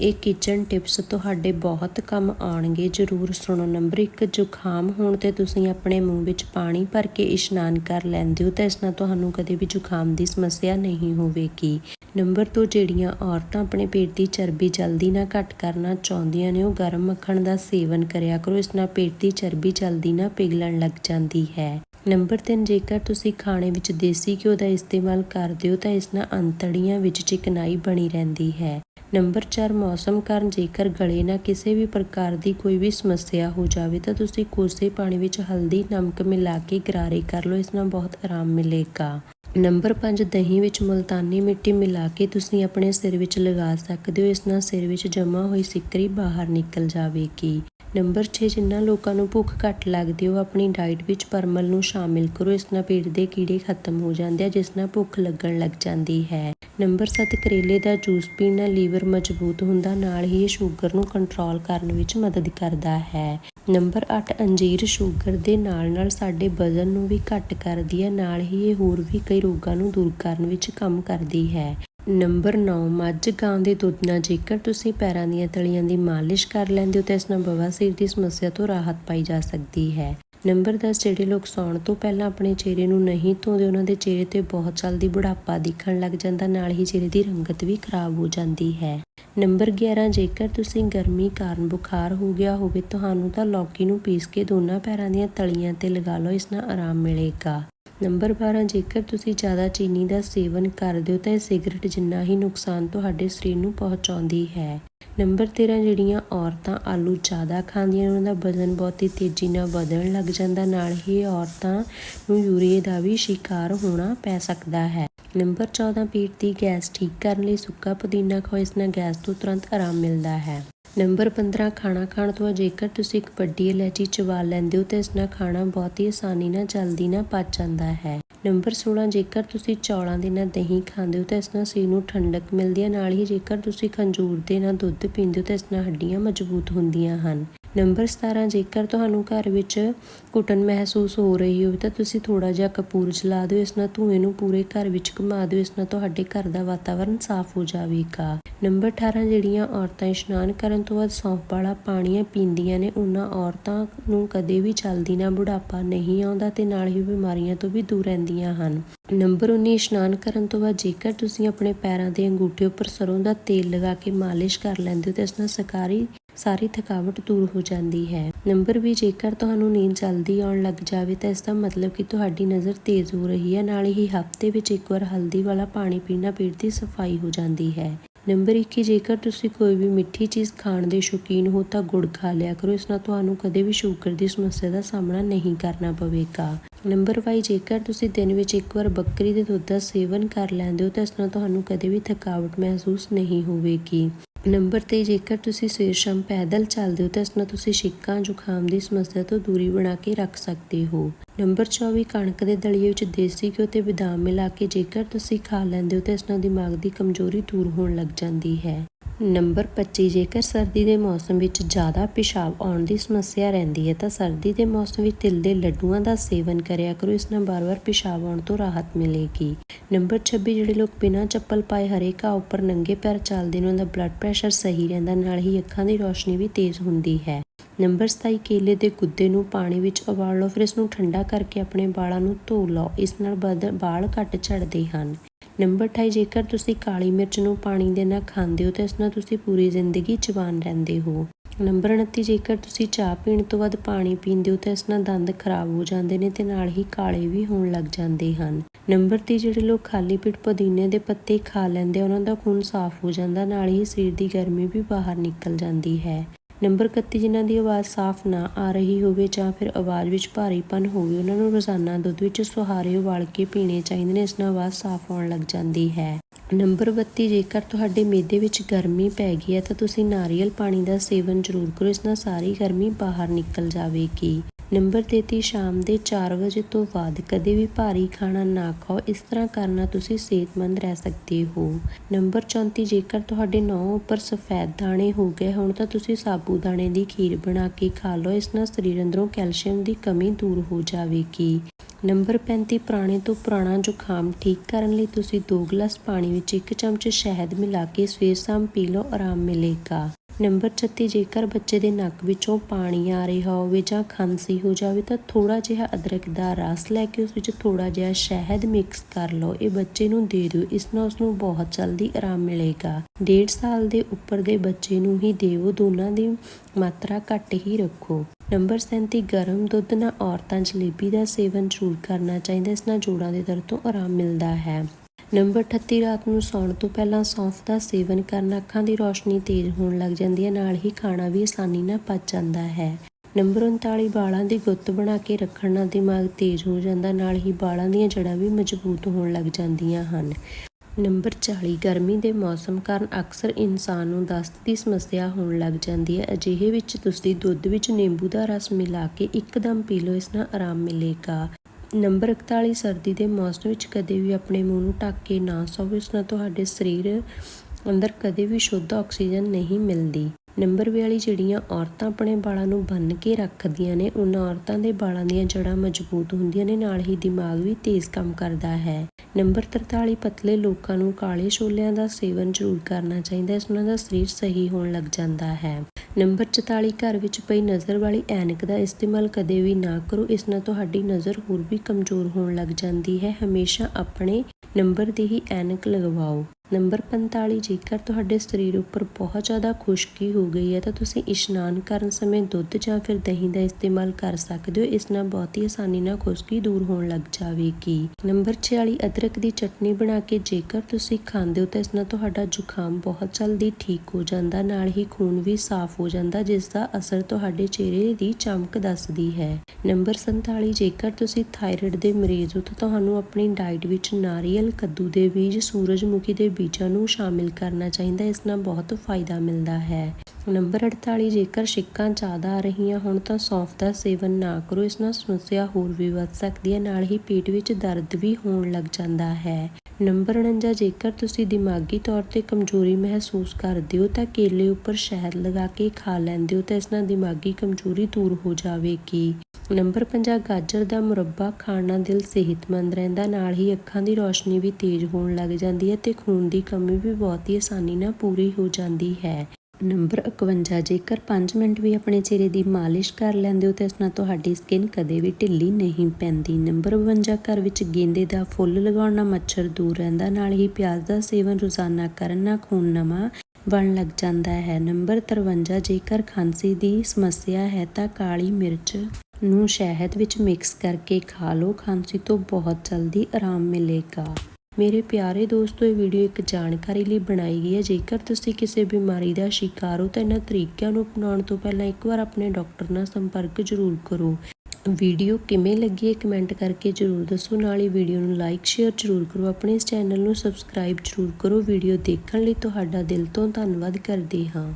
ਇਹ kitchen tips ਤੁਹਾਡੇ ਬਹੁਤ ਕੰਮ ਆਉਣਗੇ, ਜਰੂਰ ਸੁਣੋ। ਨੰਬਰ 1 ਜ਼ੁਕਾਮ ਹੋਣ ਤੇ ਤੁਸੀਂ ਆਪਣੇ ਮੂੰਹ ਵਿੱਚ ਪਾਣੀ ਭਰ ਕੇ ਇਸ਼ਨਾਨ ਕਰ ਲੈਂਦੇ ਹੋ, ਤਾਂ ਇਸ ਨਾਲ ਤੁਹਾਨੂੰ ਕਦੇ ਵੀ ਜ਼ੁਕਾਮ ਦੀ ਸਮੱਸਿਆ ਨਹੀਂ ਹੋਵੇਗੀ। ਨੰਬਰ 2 ਜਿਹੜੀਆਂ ਔਰਤਾਂ ਆਪਣੇ ਪੇਟ ਦੀ ਚਰਬੀ ਜਲਦੀ ਨਾ ਘਟ ਕਰਨਾ ਚਾਹੁੰਦੀਆਂ ਨੇ, ਉਹ ਗਰਮ ਮੱਖਣ ਦਾ ਸੇਵਨ ਕਰਿਆ ਕਰੋ, ਇਸ ਨਾਲ ਪੇਟ ਦੀ ਚਰਬੀ ਜਲਦੀ ਨਾ ਪਿਘਲਣ ਲੱਗ ਜਾਂਦੀ ਹੈ। ਨੰਬਰ 3 ਜੇਕਰ ਤੁਸੀਂ ਖਾਣੇ ਵਿੱਚ ਦੇਸੀ ਘਿਓ ਦਾ ਇਸਤੇਮਾਲ ਕਰਦੇ ਹੋ, ਤਾਂ ਇਸ ਨਾਲ ਅੰਤੜੀਆਂ ਵਿੱਚ ਚਿਕਨਾਈ ਬਣੀ ਰਹਿੰਦੀ ਹੈ। ਨੰਬਰ 4 ਮੌਸਮ ਕਾਰਨ ਜੇਕਰ ਗਲੇ ਨਾਲ ਕਿਸੇ ਵੀ ਪ੍ਰਕਾਰ ਦੀ ਕੋਈ ਵੀ ਸਮੱਸਿਆ ਹੋ ਜਾਵੇ ਤਾਂ ਤੁਸੀਂ ਕੋਸੇ ਪਾਣੀ ਵਿੱਚ ਹਲਦੀ, ਨਮਕ ਮਿਲਾ ਕੇ ਗਰਾਰੇ ਕਰ ਲਓ, ਇਸ ਨਾਲ ਬਹੁਤ ਆਰਾਮ ਮਿਲੇਗਾ। ਨੰਬਰ 5 ਦਹੀਂ ਵਿੱਚ ਮੁਲਤਾਨੀ ਮਿੱਟੀ ਮਿਲਾ ਕੇ ਤੁਸੀਂ ਆਪਣੇ ਸਿਰ ਵਿੱਚ ਲਗਾ ਸਕਦੇ ਹੋ, ਇਸ ਨਾਲ ਸਿਰ ਵਿੱਚ ਜਮ੍ਹਾਂ ਹੋਈ ਸਿੱਕਰੀ ਬਾਹਰ ਨਿਕਲ ਜਾਵੇਗੀ। ਨੰਬਰ 6 ਜਿਨ੍ਹਾਂ ਲੋਕਾਂ ਨੂੰ ਭੁੱਖ ਘੱਟ ਲੱਗਦੀ, ਉਹ ਆਪਣੀ ਡਾਈਟ ਵਿੱਚ ਪਰਮਲ ਨੂੰ ਸ਼ਾਮਿਲ ਕਰੋ। ਇਸ ਨਾਲ ਪੇਟ ਦੇ ਕੀੜੇ ਖਤਮ ਹੋ ਜਾਂਦੇ ਆ, ਜਿਸ ਨਾਲ ਭੁੱਖ ਲੱਗਣ ਲੱਗ ਜਾਂਦੀ ਹੈ। ਨੰਬਰ 7 ਕਰੇਲੇ ਦਾ ਜੂਸ ਪੀਣ ਨਾਲ ਲੀਵਰ ਮਜ਼ਬੂਤ ਹੁੰਦਾ, ਨਾਲ ਹੀ ਇਹ ਸ਼ੂਗਰ ਨੂੰ ਕੰਟਰੋਲ ਕਰਨ ਵਿੱਚ ਮਦਦ ਕਰਦਾ ਹੈ। ਨੰਬਰ 8 ਅੰਜੀਰ ਸ਼ੂਗਰ ਦੇ ਨਾਲ ਨਾਲ ਸਾਡੇ ਵਜ਼ਨ ਨੂੰ ਵੀ ਘੱਟ ਕਰਦੀ ਹੈ, ਨਾਲ ਹੀ ਇਹ ਹੋਰ ਵੀ ਕਈ ਰੋਗਾਂ ਨੂੰ ਦੂਰ ਕਰਨ ਵਿੱਚ ਕੰਮ ਕਰਦੀ ਹੈ। ਨੰਬਰ 9 ਮੱਝ ਗਾਂ ਦੇ ਦੁੱਧ ਨਾਲ ਜੇਕਰ ਤੁਸੀਂ ਪੈਰਾਂ ਦੀਆਂ ਤਲੀਆਂ ਦੀ ਮਾਲਿਸ਼ ਕਰ ਲੈਂਦੇ ਹੋ ਤਾਂ ਇਸ ਨਾਲ ਬਵਾਸੀਰ ਦੀ ਸਮੱਸਿਆ ਤੋਂ ਰਾਹਤ ਪਾਈ ਜਾ ਸਕਦੀ ਹੈ। ਨੰਬਰ 10 ਜਿਹੜੇ ਲੋਕ ਸੌਣ ਤੋਂ ਪਹਿਲਾਂ ਆਪਣੇ ਚਿਹਰੇ ਨੂੰ ਨਹੀਂ ਧੋਂਦੇ, ਉਹਨਾਂ ਦੇ ਚਿਹਰੇ ਤੇ ਬਹੁਤ ਜਲਦੀ ਬੁਢਾਪਾ ਦਿਖਣ ਲੱਗ ਜਾਂਦਾ, ਨਾਲ ਹੀ ਚਿਹਰੇ ਦੀ ਰੰਗਤ ਵੀ ਖਰਾਬ ਹੋ ਜਾਂਦੀ ਹੈ। ਨੰਬਰ 11 ਜੇਕਰ ਤੁਸੀਂ ਗਰਮੀ ਕਾਰਨ ਬੁਖਾਰ ਹੋ ਗਿਆ ਹੋਵੇ, ਤੁਹਾਨੂੰ ਤਾਂ ਲੌਕੀ ਨੂੰ ਪੀਸ ਕੇ ਦੋਨਾਂ ਪੈਰਾਂ ਦੀਆਂ ਤਲੀਆਂ ਤੇ ਲਗਾ ਲਓ, ਇਸ ਨਾਲ ਆਰਾਮ ਮਿਲੇਗਾ। ਨੰਬਰ 12 ਜੇਕਰ ਤੁਸੀਂ ਜ਼ਿਆਦਾ ਚੀਨੀ ਦਾ ਸੇਵਨ ਕਰਦੇ ਹੋ ਤਾਂ ਇਹ ਸਿਗਰਟ ਜਿੰਨਾ ਹੀ ਨੁਕਸਾਨ ਤੁਹਾਡੇ ਸਰੀਰ ਨੂੰ ਪਹੁੰਚਾਉਂਦੀ ਹੈ। ਨੰਬਰ 13 ਜਿਹੜੀਆਂ ਔਰਤਾਂ ਆਲੂ ਜ਼ਿਆਦਾ ਖਾਂਦੀਆਂ ਉਹਨਾਂ ਦਾ ਵਜ਼ਨ ਬਹੁਤ ਹੀ ਤੇਜ਼ੀ ਨਾਲ ਵਧਣ ਲੱਗ ਜਾਂਦਾ। ਨਾਲ ਹੀ ਔਰਤਾਂ ਨੂੰ ਯੂਰੀਏ ਦਾ ਵੀ ਸ਼ਿਕਾਰ ਹੋਣਾ ਪੈ ਸਕਦਾ ਹੈ। ਨੰਬਰ 14 ਪੇਟ ਦੀ ਗੈਸ ਠੀਕ ਕਰਨ ਲਈ ਸੁੱਕਾ ਪੁਦੀਨਾ ਖਾਓ, ਇਸ ਨਾਲ ਗੈਸ ਤੋਂ ਤੁਰੰਤ ਆਰਾਮ ਮਿਲਦਾ ਹੈ। ਨੰਬਰ 15 ਖਾਣਾ ਖਾਣ ਤੋਂ ਬਾਅਦ ਜੇਕਰ ਤੁਸੀਂ ਇੱਕ ਵੱਡੀ ਇਲਾਇਚੀ ਚਬਾ ਲੈਂਦੇ ਹੋ ਤਾਂ ਇਸ ਨਾਲ ਖਾਣਾ ਬਹੁਤ ਹੀ ਆਸਾਨੀ ਨਾਲ ਜਲਦੀ ਨਾਲ ਪਚ ਜਾਂਦਾ ਹੈ। ਨੰਬਰ 16 ਜੇਕਰ ਤੁਸੀਂ ਚੌਲਾਂ ਦੇ ਨਾਲ ਦਹੀਂ ਖਾਂਦੇ ਹੋ ਤਾਂ ਇਸ ਨਾਲ ਸਰੀਰ ਨੂੰ ਠੰਡਕ ਮਿਲਦੀ ਹੈ। ਨਾਲ ਹੀ ਜੇਕਰ ਤੁਸੀਂ ਖੰਜੂਰ ਦੇ ਨਾਲ ਦੁੱਧ ਪੀਂਦੇ ਹੋ ਤਾਂ ਇਸ ਨਾਲ ਹੱਡੀਆਂ ਮਜ਼ਬੂਤ ਹੁੰਦੀਆਂ ਹਨ। ਨੰਬਰ 17 ਜੇਕਰ ਤੁਹਾਨੂੰ ਘਰ ਵਿੱਚ ਘੁਟਨ ਮਹਿਸੂਸ ਹੋ ਰਹੀ ਹੋਵੇ ਤਾਂ ਤੁਸੀਂ ਥੋੜਾ ਜਿਹਾ ਕਪੂਰ ਜਲਾ ਦਿਓ। ਇਸ ਨਾਲ ਧੂਏ ਨੂੰ ਪੂਰੇ ਘਰ ਵਿੱਚ ਘੁਮਾ ਦਿਓ। ਇਸ ਨਾਲ ਤੁਹਾਡੇ ਘਰ ਦਾ ਵਾਤਾਵਰਣ ਸਾਫ਼ ਹੋ ਜਾਵੇਗਾ। ਨੰਬਰ 18 ਜਿਹੜੀਆਂ ਔਰਤਾਂ ਇਸ਼ਨਾਨ ਕਰਨ ਤੋਂ ਬਾਅਦ ਸੌਂਫ ਵਾਲਾ ਪਾਣੀ ਪੀਂਦੀਆਂ ਨੇ, ਉਹਨਾਂ ਔਰਤਾਂ ਨੂੰ ਕਦੇ ਵੀ ਚਲਦੀ ਨਾ, ਬੁਢਾਪਾ ਨਹੀਂ ਆਉਂਦਾ ਤੇ ਨਾਲ ਹੀ ਬਿਮਾਰੀਆਂ ਤੋਂ ਵੀ ਦੂਰ ਰਹਿੰਦੀਆਂ ਹਨ। ਨੰਬਰ 19 ਇਸ਼ਨਾਨ ਕਰਨ ਤੋਂ ਬਾਅਦ ਜੇਕਰ ਤੁਸੀਂ ਆਪਣੇ ਪੈਰਾਂ ਦੇ ਅੰਗੂਠੇ ਉੱਪਰ ਸਰੋਂ ਦਾ ਤੇਲ ਲਗਾ ਕੇ ਮਾਲਿਸ਼ ਕਰ ਲੈਂਦੇ ਹੋ ਤਾਂ ਇਸ ਨਾਲ ਸਕਾਰੀ, ਸਾਰੀ ਥਕਾਵਟ ਦੂਰ ਹੋ ਜਾਂਦੀ ਹੈ। ਨੰਬਰ ਵੀ ਜੇਕਰ ਤੁਹਾਨੂੰ ਨੀਂਦ ਜਲਦੀ ਆਉਣ ਲੱਗ ਜਾਵੇ ਤਾਂ ਇਸ ਦਾ ਮਤਲਬ ਕਿ ਤੁਹਾਡੀ ਨਜ਼ਰ ਤੇਜ਼ ਹੋ ਰਹੀ ਹੈ, ਨਾਲ ਹੀ ਹਫ਼ਤੇ ਵਿੱਚ ਇੱਕ ਵਾਰ ਹਲਦੀ ਵਾਲਾ ਪਾਣੀ ਪੀਣਾ ਪੇਟ ਦੀ ਸਫ਼ਾਈ ਹੋ ਜਾਂਦੀ ਹੈ। ਨੰਬਰ 21 ਜੇਕਰ ਤੁਸੀਂ ਕੋਈ ਵੀ ਮਿੱਠੀ ਚੀਜ਼ ਖਾਣ ਦੇ ਸ਼ੌਕੀਨ ਹੋ ਤਾਂ ਗੁੜ ਖਾ ਲਿਆ ਕਰੋ। ਇਸ ਨਾਲ ਤੁਹਾਨੂੰ ਕਦੇ ਵੀ ਸ਼ੂਗਰ ਦੀ ਸਮੱਸਿਆ ਦਾ ਸਾਹਮਣਾ ਨਹੀਂ ਕਰਨਾ ਪਵੇਗਾ। ਨੰਬਰ 22 ਜੇਕਰ ਤੁਸੀਂ ਦਿਨ ਵਿੱਚ ਇੱਕ ਵਾਰ ਬੱਕਰੀ ਦੇ ਦੁੱਧ ਦਾ ਸੇਵਨ ਕਰ ਲੈਂਦੇ ਹੋ ਤਾਂ ਇਸ ਨਾਲ ਤੁਹਾਨੂੰ ਕਦੇ ਵੀ ਥਕਾਵਟ ਮਹਿਸੂਸ ਨਹੀਂ ਹੋਵੇਗੀ। ਨੰਬਰ 'ਤੇ ਜੇਕਰ ਤੁਸੀਂ ਸਵੇਰ ਸ਼ਾਮ ਪੈਦਲ ਚੱਲਦੇ ਹੋ ਤਾਂ ਇਸ ਨਾਲ ਤੁਸੀਂ ਛਿੱਕਾਂ, ਜ਼ੁਕਾਮ ਦੀ ਸਮੱਸਿਆ ਤੋਂ ਦੂਰੀ ਬਣਾ ਕੇ ਰੱਖ ਸਕਦੇ ਹੋ। ਨੰਬਰ 24 ਕਣਕ ਦੇ ਦਲੀਏ ਵਿੱਚ ਦੇਸੀ ਘਿਓ ਤੇ ਬਦਾਮ ਮਿਲਾ ਕੇ ਜੇਕਰ ਤੁਸੀਂ ਖਾ ਲੈਂਦੇ ਹੋ ਤਾਂ ਇਸ ਨਾਲ ਦਿਮਾਗ ਦੀ ਕਮਜ਼ੋਰੀ ਦੂਰ ਹੋਣ ਲੱਗ ਜਾਂਦੀ ਹੈ। ਨੰਬਰ 25 ਜੇਕਰ ਸਰਦੀ ਦੇ ਮੌਸਮ ਵਿੱਚ ਜ਼ਿਆਦਾ ਪਿਸ਼ਾਬ ਆਉਣ ਦੀ ਸਮੱਸਿਆ ਰਹਿੰਦੀ ਹੈ, ਤਾਂ ਸਰਦੀ ਦੇ ਮੌਸਮ ਵਿੱਚ ਤਿਲ ਦੇ ਲੱਡੂਆਂ ਦਾ ਸੇਵਨ ਕਰਿਆ ਕਰੋ। ਇਸ ਨਾਲ ਬਾਰ-ਬਾਰ ਪਿਸ਼ਾਬ ਆਉਣ ਤੋਂ ਰਾਹਤ ਮਿਲੇਗੀ। ਨੰਬਰ 26 ਜਿਹੜੇ ਲੋਕ ਬਿਨਾਂ ਚੱਪਲ ਪਾਏ ਹਰੇ ਘਾਹ ਉੱਪਰ ਨੰਗੇ ਪੈਰ ਚੱਲਦੇ ਨੇ, ਉਹਨਾਂ ਦਾ ਬਲੱਡ ਪ੍ਰੈਸ਼ਰ ਸਹੀ ਰਹਿੰਦਾ, ਨਾਲ ਹੀ ਅੱਖਾਂ ਦੀ ਰੋਸ਼ਨੀ ਵੀ ਤੇਜ਼ ਹੁੰਦੀ ਹੈ। ਨੰਬਰ 27 ਕੇਲੇ ਦੇ ਗੁੱਦੇ ਨੂੰ ਪਾਣੀ ਵਿੱਚ ਉਬਾਲ ਲਓ, ਫਿਰ ਇਸ ਨੂੰ ਠੰਡਾ ਕਰਕੇ ਆਪਣੇ ਵਾਲਾਂ ਨੂੰ ਧੋ ਲਓ। ਇਸ ਨਾਲ ਵਾਲ ਘੱਟ ਝੜਦੇ ਹਨ। ਨੰਬਰ 28 ਜੇਕਰ ਤੁਸੀਂ ਕਾਲੀ ਮਿਰਚ ਨੂੰ ਪਾਣੀ ਦੇ ਨਾਲ ਖਾਂਦੇ ਹੋ, ਤਾਂ ਇਸ ਨਾਲ ਤੁਸੀਂ ਪੂਰੀ ਜ਼ਿੰਦਗੀ ਜਵਾਨ ਰਹਿੰਦੇ ਹੋ। ਨੰਬਰ 29 ਜੇਕਰ ਤੁਸੀਂ ਚਾਹ ਪੀਣ ਤੋਂ ਬਾਅਦ ਪਾਣੀ ਪੀਂਦੇ ਹੋ, ਤਾਂ ਇਸ ਨਾਲ ਦੰਦ ਖਰਾਬ ਹੋ ਜਾਂਦੇ ਨੇ ਤੇ ਨਾਲ ਹੀ ਕਾਲੇ ਵੀ ਹੋਣ ਲੱਗ ਜਾਂਦੇ ਹਨ। ਨੰਬਰ 30 ਜਿਹੜੇ ਲੋਕ ਖਾਲੀ ਪੇਟ ਪੁਦੀਨੇ ਦੇ ਪੱਤੇ ਖਾ ਲੈਂਦੇ ਉਹਨਾਂ ਦਾ ਖੂਨ ਸਾਫ਼ ਹੋ ਜਾਂਦਾ, ਨਾਲ ਹੀ ਸਰੀਰ ਦੀ ਗਰਮੀ ਵੀ ਬਾਹਰ ਨਿਕਲ ਜਾਂਦੀ ਹੈ। ਨੰਬਰ 31 ਜਿਨ੍ਹਾਂ ਦੀ ਆਵਾਜ਼ ਸਾਫ਼ ਨਾ ਆ ਰਹੀ ਹੋਵੇ ਜਾਂ ਫਿਰ ਆਵਾਜ਼ ਵਿੱਚ ਭਾਰੀਪਨ ਹੋਵੇ, ਉਹਨਾਂ ਨੂੰ ਰੋਜ਼ਾਨਾ ਦੁੱਧ ਵਿੱਚ ਸੁਹਾਰੇ ਉਬਾਲ ਕੇ ਪੀਣੇ ਚਾਹੀਦੇ ਨੇ, ਇਸ ਨਾਲ ਆਵਾਜ਼ ਸਾਫ਼ ਆਉਣ ਲੱਗ ਜਾਂਦੀ ਹੈ। ਨੰਬਰ 32 ਜੇਕਰ ਤੁਹਾਡੇ ਮੇਦੇ ਵਿੱਚ ਗਰਮੀ ਪੈ ਗਈ ਹੈ ਤਾਂ ਤੁਸੀਂ ਨਾਰੀਅਲ ਪਾਣੀ ਦਾ ਸੇਵਨ ਜ਼ਰੂਰ ਕਰੋ, ਇਸ ਨਾਲ ਸਾਰੀ ਗਰਮੀ ਬਾਹਰ ਨਿਕਲ ਜਾਵੇਗੀ। ਨੰਬਰ 33 ਸ਼ਾਮ ਦੇ 4 ਵਜੇ ਤੋਂ ਬਾਅਦ ਕਦੇ ਵੀ ਭਾਰੀ ਖਾਣਾ ਨਾ ਖਾਓ, ਇਸ ਤਰ੍ਹਾਂ ਕਰਨਾ ਤੁਸੀਂ ਸਿਹਤਮੰਦ ਰਹਿ ਸਕਦੇ ਹੋ। ਨੰਬਰ 34 ਜੇਕਰ ਤੁਹਾਡੇ ਨਹੁੰ ਉੱਪਰ ਸਫੈਦ ਦਾਣੇ ਹੋ ਗਏ ਹੋਣ ਤਾਂ ਤੁਸੀਂ ਸਾਬੂ ਦਾਣੇ ਦੀ ਖੀਰ ਬਣਾ ਕੇ ਖਾ ਲਓ, ਇਸ ਨਾਲ ਸਰੀਰ ਅੰਦਰੋਂ ਕੈਲਸ਼ੀਅਮ ਦੀ ਕਮੀ ਦੂਰ ਹੋ ਜਾਵੇਗੀ। ਨੰਬਰ 35 ਪੁਰਾਣੇ ਤੋਂ ਪੁਰਾਣਾ ਜ਼ੁਕਾਮ ਠੀਕ ਕਰਨ ਲਈ ਤੁਸੀਂ 2 ਗਲਾਸ ਪਾਣੀ ਵਿੱਚ 1 ਚਮਚ ਸ਼ਹਿਦ ਮਿਲਾ ਕੇ ਸਵੇਰ ਸ਼ਾਮ ਪੀ ਲਓ, ਆਰਾਮ ਮਿਲੇਗਾ। ਨੰਬਰ 36 ਜੇਕਰ ਬੱਚੇ ਦੇ ਨੱਕ ਵਿੱਚੋਂ ਪਾਣੀ ਆ ਰਿਹਾ ਹੋਵੇ ਜਾਂ ਖਾਂਸੀ ਹੋ ਜਾਵੇ ਤਾਂ ਥੋੜਾ ਜਿਹਾ ਅਦਰਕ ਦਾ ਰਸ ਲੈ ਕੇ ਉਸ ਵਿੱਚ ਥੋੜਾ ਜਿਹਾ ਸ਼ਹਿਦ ਮਿਕਸ ਕਰ ਲਓ। ਇਹ ਬੱਚੇ ਨੂੰ ਦੇ ਦਿਓ। ਇਸ ਨਾਲ ਉਸ ਨੂੰ ਬਹੁਤ ਜਲਦੀ ਆਰਾਮ ਮਿਲੇਗਾ। ਡੇਢ ਸਾਲ ਦੇ ਉੱਪਰ ਦੇ ਬੱਚੇ ਨੂੰ ਹੀ ਦੇਵੋ। ਦੋਨਾਂ ਦੀ ਮਾਤਰਾ ਘੱਟ ਹੀ ਰੱਖੋ। ਨੰਬਰ 37 ਗਰਮ ਦੁੱਧ ਨਾਲ ਔਰਤਾਂ ਜਲੇਬੀ ਦਾ ਸੇਵਨ ਜ਼ਰੂਰ ਕਰਨਾ ਚਾਹੀਦਾ। ਇਸ ਨਾਲ ਜੋੜਾਂ ਦੇ ਦਰਦ ਤੋਂ ਆਰਾਮ ਮਿਲਦਾ ਹੈ। ਨੰਬਰ 38 ਰਾਤ ਨੂੰ ਸੌਣ ਤੋਂ ਪਹਿਲਾਂ ਸੌਂਫ ਦਾ ਸੇਵਨ ਕਰਨ ਅੱਖਾਂ ਦੀ ਰੌਸ਼ਨੀ ਤੇਜ਼ ਹੋਣ ਲੱਗ ਜਾਂਦੀ ਹੈ, ਨਾਲ ਹੀ ਖਾਣਾ ਵੀ ਆਸਾਨੀ ਨਾਲ ਪਚ ਜਾਂਦਾ ਹੈ। ਨੰਬਰ 39 ਵਾਲਾਂ ਦੀ ਗੁੱਤ ਬਣਾ ਕੇ ਰੱਖਣ ਨਾਲ ਦਿਮਾਗ ਤੇਜ਼ ਹੋ ਜਾਂਦਾ, ਨਾਲ ਹੀ ਬਾਲਾਂ ਦੀਆਂ ਜੜ੍ਹਾਂ ਵੀ ਮਜ਼ਬੂਤ ਹੋਣ ਲੱਗ ਜਾਂਦੀਆਂ ਹਨ। ਨੰਬਰ 40 ਗਰਮੀ ਦੇ ਮੌਸਮ ਕਾਰਨ ਅਕਸਰ ਇਨਸਾਨ ਨੂੰ ਦਸਤ ਦੀ ਸਮੱਸਿਆ ਹੋਣ ਲੱਗ ਜਾਂਦੀ ਹੈ। ਅਜਿਹੇ ਵਿੱਚ ਤੁਸੀਂ ਦੁੱਧ ਵਿੱਚ ਨਿੰਬੂ ਦਾ ਰਸ ਮਿਲਾ ਕੇ ਇੱਕਦਮ ਪੀ ਲਓ, ਇਸ ਨਾਲ ਆਰਾਮ ਮਿਲੇਗਾ। ਨੰਬਰ 41 ਸਰਦੀ ਦੇ ਮੌਸਮ ਵਿੱਚ ਕਦੇ ਵੀ ਆਪਣੇ ਮੂੰਹ ਨੂੰ ਢੱਕ ਕੇ ਨਾ ਸੌਵੋ, ਇਸ ਨਾਲ ਤੁਹਾਡੇ ਸਰੀਰ ਅੰਦਰ ਕਦੇ ਵੀ ਸ਼ੁੱਧ ਆਕਸੀਜਨ ਨਹੀਂ ਮਿਲਦੀ। ਨੰਬਰ 42 ਜਿਹੜੀਆਂ ਔਰਤਾਂ ਆਪਣੇ ਵਾਲਾਂ ਨੂੰ ਬੰਨ੍ਹ ਕੇ ਰੱਖਦੀਆਂ ਨੇ, ਉਹਨਾਂ ਔਰਤਾਂ ਦੇ ਵਾਲਾਂ ਦੀਆਂ ਜੜ੍ਹਾਂ ਮਜ਼ਬੂਤ ਹੁੰਦੀਆਂ ਨੇ, ਨਾਲ ਹੀ ਦਿਮਾਗ ਵੀ ਤੇਜ਼ ਕੰਮ ਕਰਦਾ ਹੈ। ਨੰਬਰ 43 ਪਤਲੇ ਲੋਕਾਂ ਨੂੰ ਕਾਲੇ ਛੋਲਿਆਂ ਦਾ ਸੇਵਨ ਜ਼ਰੂਰ ਕਰਨਾ ਚਾਹੀਦਾ ਹੈ, ਇਸ ਨਾਲ ਦਾ ਸਰੀਰ ਸਹੀ ਹੋਣ ਲੱਗ ਜਾਂਦਾ ਹੈ। ਨੰਬਰ 44 ਘਰ ਵਿੱਚ ਪਈ ਨਜ਼ਰ ਵਾਲੀ ਐਨਕ ਦਾ ਇਸਤੇਮਾਲ ਕਦੇ ਵੀ ਨਾ ਕਰੋ। ਇਸ ਨਾਲ ਤੁਹਾਡੀ ਨਜ਼ਰ ਹੋਰ ਵੀ ਕਮਜ਼ੋਰ ਹੋਣ ਲੱਗ ਜਾਂਦੀ ਹੈ। ਹਮੇਸ਼ਾ ਆਪਣੇ ਨੰਬਰ ਦੀ ਹੀ ਐਨਕ ਲਗਵਾਓ। ਨੰਬਰ 45 ਜੇਕਰ ਤੁਹਾਡੇ ਸਰੀਰ ਉੱਪਰ ਬਹੁਤ ਜ਼ਿਆਦਾ ਖੁਸ਼ਕੀ ਹੋ ਗਈ ਹੈ ਤਾਂ ਤੁਸੀਂ ਇਸ਼ਨਾਨ ਕਰਨ ਸਮੇਂ ਦੁੱਧ ਜਾਂ ਫਿਰ ਦਹੀਂ ਦਾ ਇਸਤੇਮਾਲ ਕਰ ਸਕਦੇ ਹੋ। ਇਸ ਨਾਲ ਬਹੁਤ ਹੀ ਆਸਾਨੀ ਨਾਲ ਖੁਸ਼ਕੀ ਦੂਰ ਹੋਣ ਲੱਗ ਜਾਵੇਗੀ। ਨੰਬਰ 46 ਅਦਰਕ ਦੀ ਚਟਨੀ ਬਣਾ ਕੇ ਜੇਕਰ ਤੁਸੀਂ ਖਾਂਦੇ ਹੋ ਤਾਂ ਇਸ ਨਾਲ ਤੁਹਾਡਾ ਜ਼ੁਕਾਮ ਬਹੁਤ ਜਲਦੀ ਠੀਕ ਹੋ ਜਾਂਦਾ, ਨਾਲ ਹੀ ਖੂਨ ਵੀ ਸਾਫ਼ ਹੋ ਜਾਂਦਾ ਜਿਸ ਦਾ ਅਸਰ ਤੁਹਾਡੇ ਚਿਹਰੇ ਦੀ ਚਮਕ ਦੱਸਦੀ ਹੈ। ਨੰਬਰ 47 ਜੇਕਰ ਤੁਸੀਂ ਥਾਇਰਾਇਡ ਦੇ ਮਰੀਜ਼ ਹੋ ਤਾਂ ਤੁਹਾਨੂੰ ਆਪਣੀ ਡਾਈਟ ਵਿੱਚ ਨਾਰੀਅਲ, ਕੱਦੂ ਦੇ ਬੀਜ, ਸੂਰਜਮੁਖੀ ਦੇ ਬੀਜਾਂ ਨੂੰ ਸ਼ਾਮਿਲ ਕਰਨਾ ਚਾਹੀਦਾ ਇਸ ਨਾਲ ਬਹੁਤ ਫਾਇਦਾ ਮਿਲਦਾ ਹੈ। ਨੰਬਰ 48 ਜੇਕਰ ਛਿੱਕਾਂ ਜ਼ਿਆਦਾ ਆ ਰਹੀਆਂ ਹੋਣ ਤਾਂ ਸੌਂਫ ਦਾ ਸੇਵਨ ਨਾ ਕਰੋ, ਇਸ ਨਾਲ ਸਮੱਸਿਆ ਹੋਰ ਵੀ ਵੱਧ ਸਕਦੀ ਹੈ, ਨਾਲ ਹੀ ਪੇਟ ਵਿੱਚ ਦਰਦ ਵੀ ਹੋਣ ਲੱਗ ਜਾਂਦਾ ਹੈ। ਨੰਬਰ 49 ਜੇਕਰ ਤੁਸੀਂ ਦਿਮਾਗੀ ਤੌਰ ਤੇ ਕਮਜ਼ੋਰੀ ਮਹਿਸੂਸ ਕਰਦੇ ਹੋ ਤਾਂ ਕੇਲੇ ਉੱਪਰ ਸ਼ਹਿਦ ਲਗਾ ਕੇ ਖਾ ਲੈਂਦੇ ਹੋ ਤਾਂ ਇਸ ਨਾਲ ਦਿਮਾਗੀ ਕਮਜ਼ੋਰੀ ਦੂਰ ਹੋ ਜਾਵੇਗੀ। ਨੰਬਰ 50 ਗਾਜਰ ਦਾ ਮੁਰੱਬਾ ਖਾਣ ਨਾਲ ਦਿਲ ਸਿਹਤਮੰਦ ਰਹਿੰਦਾ, ਨਾਲ ਹੀ ਅੱਖਾਂ ਦੀ ਰੌਸ਼ਨੀ ਵੀ ਤੇਜ਼ ਹੋਣ ਲੱਗ ਜਾਂਦੀ ਹੈ ਤੇ ਖੂਨ ਦੀ ਕਮੀ ਵੀ ਬਹੁਤ ਹੀ ਆਸਾਨੀ ਨਾਲ ਪੂਰੀ ਹੋ ਜਾਂਦੀ ਹੈ। ਨੰਬਰ 51 ਜੇਕਰ 5 ਮਿੰਟ ਵੀ ਆਪਣੇ ਚਿਹਰੇ ਦੀ ਮਾਲਿਸ਼ ਕਰ ਲੈਂਦੇ ਹੋ, ਤਾਂ ਇਸ ਨਾਲ ਤੁਹਾਡੀ ਸਕਿਨ ਕਦੇ ਵੀ ਢਿੱਲੀ ਨਹੀਂ ਪੈਂਦੀ। ਨੰਬਰ 52 ਘਰ ਵਿੱਚ ਗੇਂਦੇ ਦਾ ਫੁੱਲ ਲਗਾਉਣ ਨਾਲ ਮੱਛਰ ਦੂਰ ਰਹਿੰਦਾ, ਨਾਲ ਹੀ ਪਿਆਜ਼ ਦਾ ਸੇਵਨ, ਰੋਜ਼ਾਨਾ ਕਰਨ ਨਾਲ ਖੂਨ ਨਵਾਂ ਬਣ ਲੱਗ ਜਾਂਦਾ ਹੈ। ਨੰਬਰ 53 ਜੇਕਰ ਖਾਂਸੀ ਦੀ ਸਮੱਸਿਆ ਹੈ, ਤਾਂ ਕਾਲੀ ਮਿਰਚ ਨੂੰ ਸ਼ਹਿਦ ਵਿੱਚ ਮਿਕਸ ਕਰਕੇ ਖਾ ਲਓ। ਖਾਂਸੀ ਤੋਂ ਬਹੁਤ ਜਲਦੀ ਆਰਾਮ ਮਿਲੇਗਾ। ਮੇਰੇ ਪਿਆਰੇ ਦੋਸਤੋ, ਇਹ ਵੀਡੀਓ ਇੱਕ ਜਾਣਕਾਰੀ ਲਈ ਬਣਾਈ ਗਈ ਹੈ। ਜੇਕਰ ਤੁਸੀਂ ਕਿਸੇ ਬਿਮਾਰੀ ਦਾ ਸ਼ਿਕਾਰ ਹੋ, ਤਾਂ ਇਹਨਾਂ ਤਰੀਕਿਆਂ ਨੂੰ ਅਪਣਾਉਣ ਤੋਂ ਪਹਿਲਾਂ ਇੱਕ ਵਾਰ ਆਪਣੇ ਡਾਕਟਰ ਨਾਲ ਸੰਪਰਕ ਜ਼ਰੂਰ ਕਰੋ। ਵੀਡੀਓ ਕਿਵੇਂ ਲੱਗੀ ਹੈ ਕਮੈਂਟ ਕਰਕੇ ਜ਼ਰੂਰ ਦੱਸੋ। ਨਾਲ ਹੀ ਵੀਡੀਓ ਨੂੰ ਲਾਈਕ, ਸ਼ੇਅਰ ਜ਼ਰੂਰ ਕਰੋ। ਆਪਣੇ ਇਸ ਚੈਨਲ ਨੂੰ ਸਬਸਕ੍ਰਾਈਬ ਜ਼ਰੂਰ ਕਰੋ। ਵੀਡੀਓ ਦੇਖਣ ਲਈ ਤੁਹਾਡਾ ਦਿਲ ਤੋਂ ਧੰਨਵਾਦ ਕਰਦੇ ਹਾਂ।